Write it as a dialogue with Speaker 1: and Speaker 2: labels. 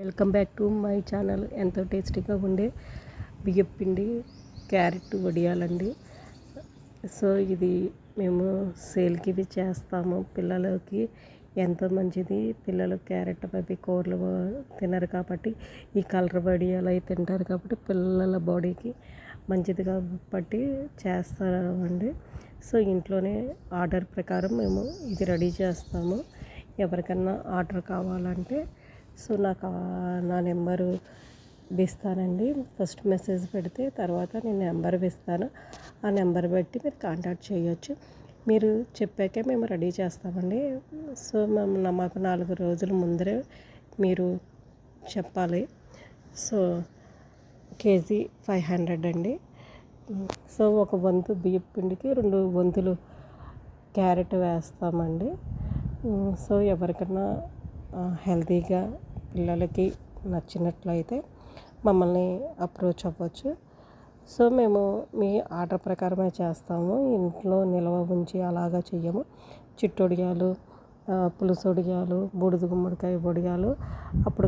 Speaker 1: Welcome back to my channel. ఎంతో టేస్టీగా ఉండే బియ్యం పిండి క్యారెట్ వడియాలండి. సో ఇది మేము సేల్కి ఇవి చేస్తాము. పిల్లలకి ఎంతో మంచిది. పిల్లలు క్యారెట్ అవి కూరలు తినరు కాబట్టి ఈ కలర్ వడియాలు అవి తింటారు కాబట్టి పిల్లల బాడీకి మంచిది కాబట్టి చేస్తామండి సో ఇంట్లోనే ఆర్డర్ ప్రకారం మేము ఇది రెడీ చేస్తాము. ఎవరికన్నా ఆర్డర్ కావాలంటే సో నాకు నా నెంబరు ఇస్తానండి ఫస్ట్ మెసేజ్ పెడితే తర్వాత నేను నెంబర్ ఇస్తాను ఆ నెంబర్ బట్టి మీరు కాంటాక్ట్ చేయొచ్చు. మీరు చెప్పాకే మేము రెడీ చేస్తామండి. సో మేము మాకు నాలుగు రోజుల ముందరే మీరు చెప్పాలి. సో కేజీ ఫైవ్ హండ్రెడ్ అండి. సో ఒక వంతు బియ్యం పిండికి రెండు వంతులు క్యారెట్ వేస్తామండి. సో ఎవరికన్నా హెల్తీగా పిల్లలకి నచ్చినట్లయితే మమ్మల్ని అప్రోచ్ అవ్వచ్చు. సో మేము మీ ఆర్డర్ ప్రకారమే చేస్తాము. ఇంట్లో నిల్వ ఉంచి అలాగా చెయ్యము. చిట్టొడియాలు పులుసొడియాలు బూడిద గుమ్మడికాయ వడియాలు అప్పుడు